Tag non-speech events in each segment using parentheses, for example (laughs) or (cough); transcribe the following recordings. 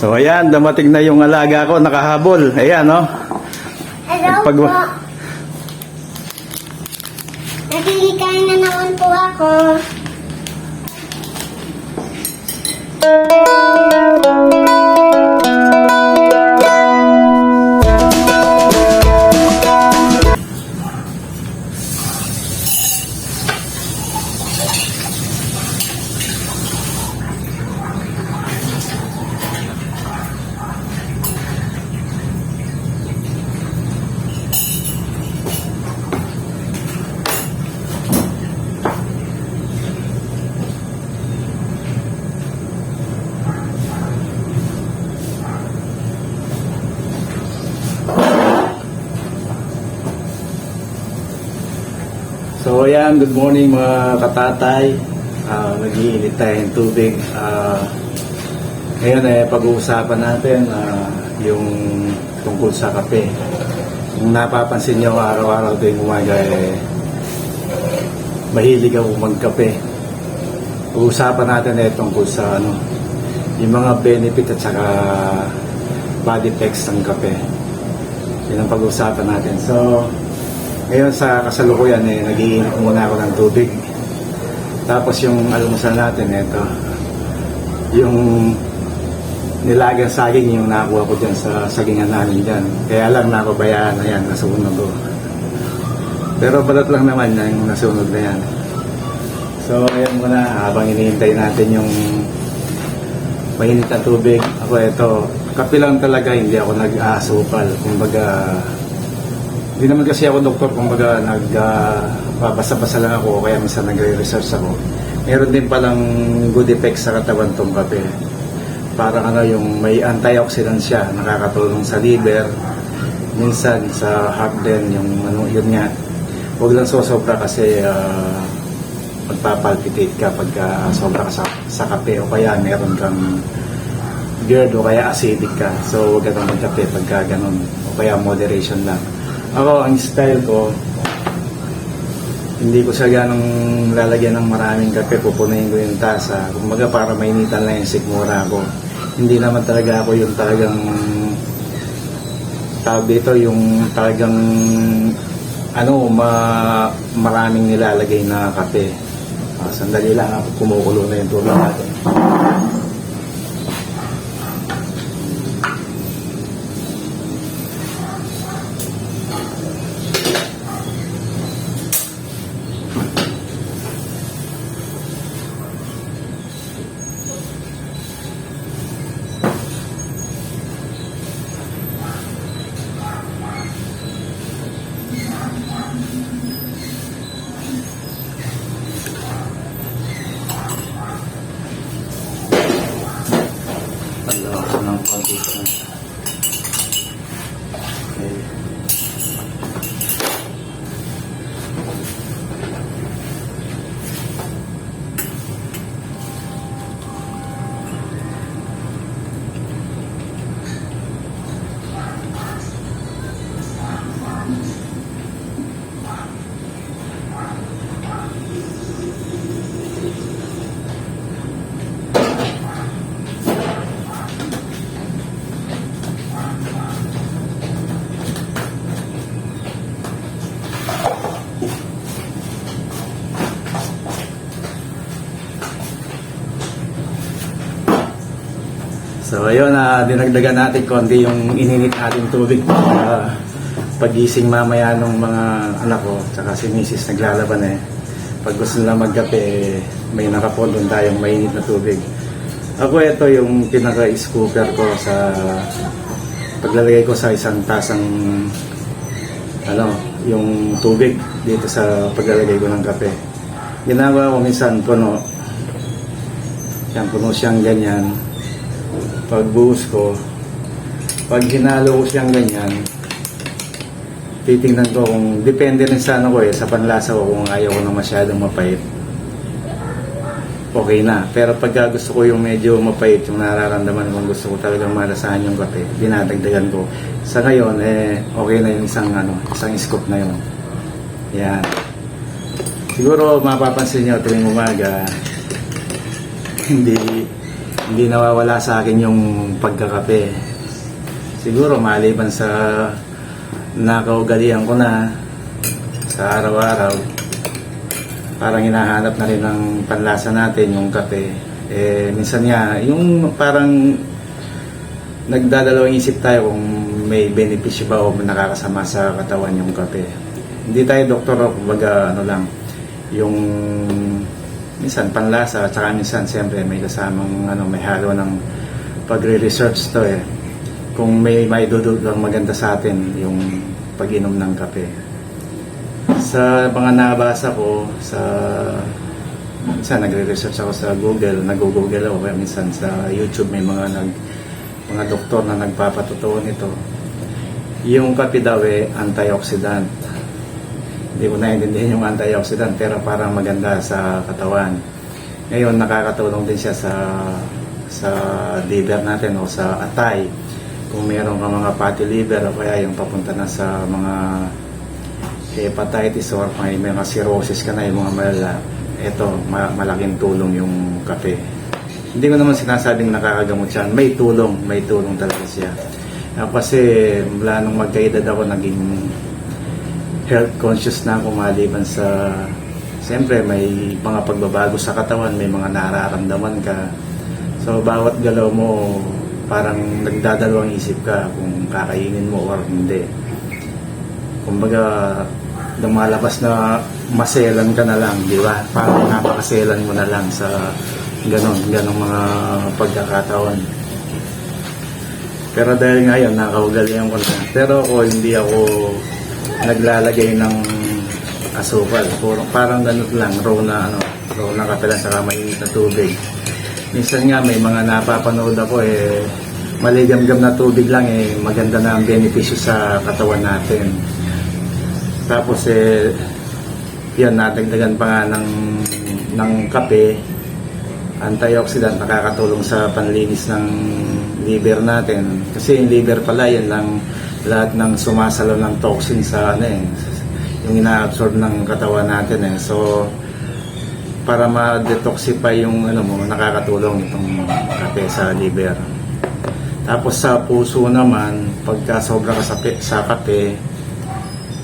So ayan, damating na yung alaga ko, nakahabol. Ayan, no? Hello Pag- po. Naglilikain na naman po ako. So ayan, good morning mga katatay. Uh, Nag-iinit tayo ng tubig. Ah, ngayon eh, pag-uusapan natin ah, yung tungkol sa kape. Kung napapansin nyo araw-araw tuwing umaga eh, mahilig ako magkape. Pag-uusapan natin eh tungkol sa ano, yung mga benefit at saka body effects ng kape. Yan ang pag-uusapan natin. So, ngayon sa kasalukuyan eh, nagiinom muna ako ng tubig. Tapos yung almusal natin, ito. Yung nilagang saging yung nakuha ko dyan sa sagingan namin dyan. Kaya lang napabayaan na yan, nasunog ko. Pero balat lang naman yan, yung nasunog na yan. So, ayan muna, habang hinihintay natin yung mainit na tubig. Ako ito, kape lang talaga, hindi ako nag-aasupal. Kumbaga, hindi naman kasi ako doktor, kumbaga nag uh, lang ako kaya minsan nagre-research ako. Meron din palang good effects sa katawan tong kape. Parang ano yung may antioxidant siya, nakakatulong sa liver, minsan sa heart din, yung ano, yun nga. Huwag lang sosobra kasi uh, magpapalpitate ka pagka sobra ka sa, sa kape o kaya meron kang GERD o kaya acidic ka. So huwag ka nang magkape pagka ganun o kaya moderation lang. Ako, ang style ko, hindi ko siya ganong lalagyan ng maraming kape, pupunayin ko yung tasa. Kumbaga para mainitan lang yung sikmura ko. Hindi naman talaga ako yung talagang tawag dito, yung talagang ano, ma, maraming nilalagay na kape. Ah, sandali lang ako, kumukulo na yung tubig natin. Ko ng So ayun, na dinagdagan natin konti yung ininit natin tubig para pagising mamaya ng mga anak ko, tsaka si Mrs. naglalaban eh. Pag gusto nila magkape, eh, may nakapondon tayong mainit na tubig. Ako ito yung pinaka-scooper ko sa paglalagay ko sa isang tasang ano, yung tubig dito sa paglalagay ko ng kape. Ginagawa ko minsan puno. Yan, puno siyang ganyan pagbuhos ko, pag hinalo ko siyang ganyan, titingnan ko kung depende rin sa ano ko eh, sa panlasa ko kung ayaw ko na masyadong mapait. Okay na. Pero pagka gusto ko yung medyo mapait, yung nararamdaman kung gusto ko talagang malasahan yung kape, dinadagdagan ko. Sa ngayon, eh, okay na yung isang, ano, isang scoop na yun. Yan. Siguro mapapansin nyo tuwing umaga, (laughs) hindi hindi nawawala sa akin yung pagkakape. Siguro maliban sa nakaugalian ko na sa araw-araw, parang hinahanap na rin ng panlasa natin yung kape. Eh, minsan nga, yung parang nagdadalawang isip tayo kung may benepisyo ba o nakakasama sa katawan yung kape. Hindi tayo doktor, kumbaga ano lang, yung minsan panlasa at saka minsan siyempre may kasamang ano, may halo ng pagre-research to eh. Kung may maidudulog lang maganda sa atin yung pag-inom ng kape. Sa mga nabasa ko sa minsan nagre-research ako sa Google, nag-google ako kaya minsan sa YouTube may mga nag mga doktor na nagpapatotoo nito. Yung kape daw eh, antioxidant. Hindi ko naiintindihan yung antioxidant pero parang maganda sa katawan. Ngayon nakakatulong din siya sa sa liver natin o sa atay. Kung meron ka mga fatty liver o kaya yung papunta na sa mga hepatitis or may mga cirrhosis ka na yung mga malala, ito, ma- malaking tulong yung kape. Hindi ko naman sinasabing nakakagamot siya. May tulong, may tulong talaga siya. Ako kasi mula nung magkaedad ako naging health conscious na ako maliban sa siyempre may mga pagbabago sa katawan, may mga nararamdaman ka. So bawat galaw mo parang nagdadalawang isip ka kung kakainin mo or hindi. Kumbaga lumalabas na maselan ka na lang, di ba? Parang napakaselan mo na lang sa ganon, ganon mga pagkakataon. Pero dahil ngayon, nakaugalian ko na. Pero ako, hindi ako naglalagay ng asukal. Puro, parang ganun lang, raw na, ano, raw na kape lang saka mainit na tubig. Minsan nga may mga napapanood ako eh, maligamgam na tubig lang eh, maganda na ang benepisyo sa katawan natin. Tapos eh, yan, nadagdagan pa nga ng, ng kape, antioxidant, nakakatulong sa panlinis ng liver natin. Kasi yung liver pala, yan lang lahat ng sumasalo ng toxin sa ano eh, yung ina-absorb ng katawan natin eh. So, para ma-detoxify yung ano mo, nakakatulong itong kape sa liver. Tapos sa puso naman, pagka sobra ka sa, sa kape,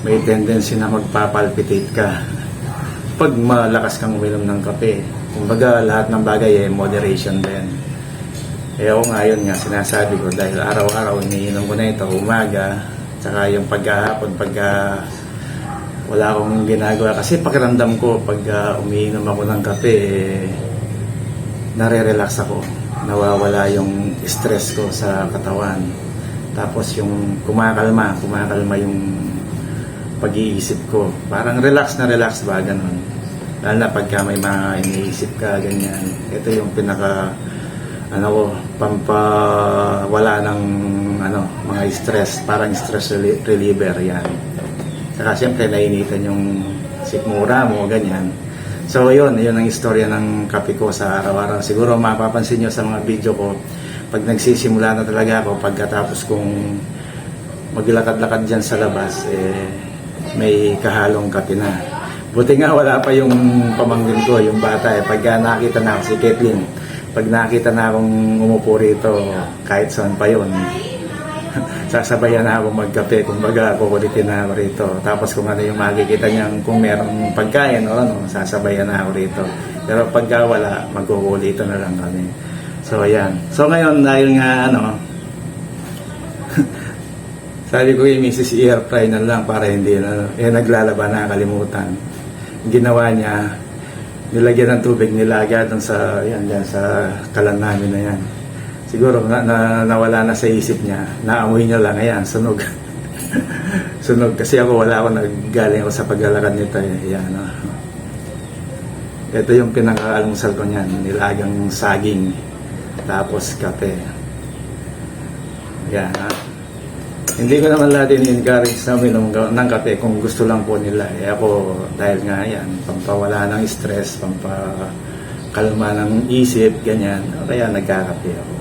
may tendency na magpapalpitate ka pag malakas kang uminom ng kape. Kumbaga, lahat ng bagay eh, moderation din. Eh ako nga yun nga, sinasabi ko dahil araw-araw iniinom ko na ito, umaga, tsaka yung pagkahapon, pagka wala akong ginagawa. Kasi pakiramdam ko, pag ah, umiinom ako ng kape, eh, nare-relax ako. Nawawala yung stress ko sa katawan. Tapos yung kumakalma, kumakalma yung pag-iisip ko. Parang relax na relax ba, ganun. Lalo na pagka may mga iniisip ka, ganyan. Ito yung pinaka, ano ko, pampawala ng, ano, mga stress. Parang stress reli- reliever, yan. Saka siyempre, nainitan yung sikmura mo, ganyan. So, yun, yun ang istorya ng kape ko sa araw-araw. Siguro mapapansin nyo sa mga video ko, pag nagsisimula na talaga ako, pagkatapos kong maglakad-lakad dyan sa labas, eh, may kahalong kape na. Buti nga wala pa yung pamangkin ko, yung bata eh. Pagka nakita na si Kathleen, pag nakita na akong umupo rito, kahit saan pa yun, (laughs) sasabayan na ako magkape. Kumbaga, kukulitin na ako rito. Tapos kung ano yung makikita niyang kung merong pagkain o ano, sasabayan na ako rito. Pero pagka wala, magkukulito na lang kami. So, ayan. So, ngayon, dahil nga, ano, (laughs) sabi ko yung Mrs. Fry na lang para hindi na, eh, naglalaba na, kalimutan. Ginawa niya, nilagyan ng tubig, nilagyan dun sa, yan, yan, sa kalan namin na yan. Siguro na, na, nawala na sa isip niya, naamoy niya lang, ayan, sunog. (laughs) sunog, kasi ako wala ako naggaling ako sa paglalakad nito, eh, yan, ah. Ito yung pinaka-almusal ko niyan, nilagang saging, tapos kape. Yan, ha. Hindi ko naman lahat in-encourage na uminom ng kape kung gusto lang po nila. Eh ako, dahil nga yan, pampawala ng stress, pampakalma ng isip, ganyan. Kaya nagkakape ako.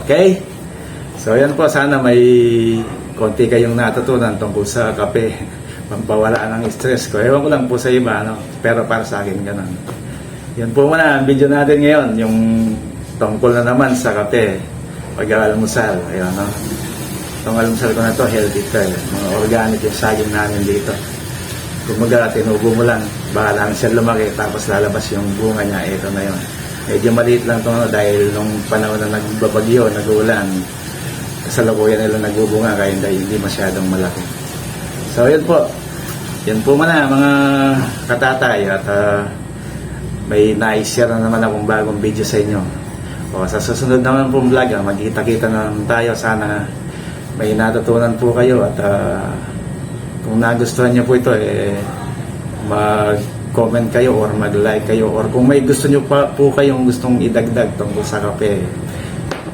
Okay? So yan po, sana may konti kayong natutunan tungkol sa kape. (laughs) Pampawala ng stress ko. Ewan ko lang po sa iba, ano? pero para sa akin ganun. Yan po muna ang video natin ngayon, yung tungkol na naman sa kape, pag-almusal. Ayun, no? Itong almusal ko na to, healthy to. eh. Mga organic yung saging namin dito. Kung maga, tinubo mo lang, bahala na siya lumaki, tapos lalabas yung bunga niya, ito na yun. Medyo maliit lang to no, dahil nung panahon na nagbabagyo, nag-uulan, sa labuyan nila nagbubunga, kaya hindi, hindi masyadong malaki. So, yun po. Yan po muna mga katatay at ah, may na-share na naman akong bagong video sa inyo. O, sa susunod naman pong vlog, ah, magkita-kita na naman tayo. Sana may natutunan po kayo at ah, kung nagustuhan niyo po ito, eh, mag-comment kayo or mag-like kayo or kung may gusto niyo pa po kayong gustong idagdag tungkol sa kape,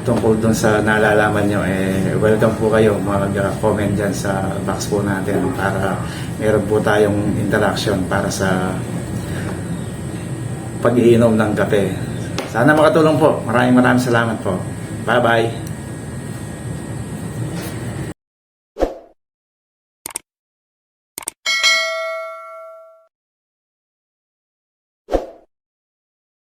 tungkol dun sa nalalaman nyo, eh, welcome po kayo mag-comment dyan sa box po natin para meron po tayong interaction para sa pag-iinom ng kape. Sana makatulong po. Maraming maraming salamat po. Bye-bye.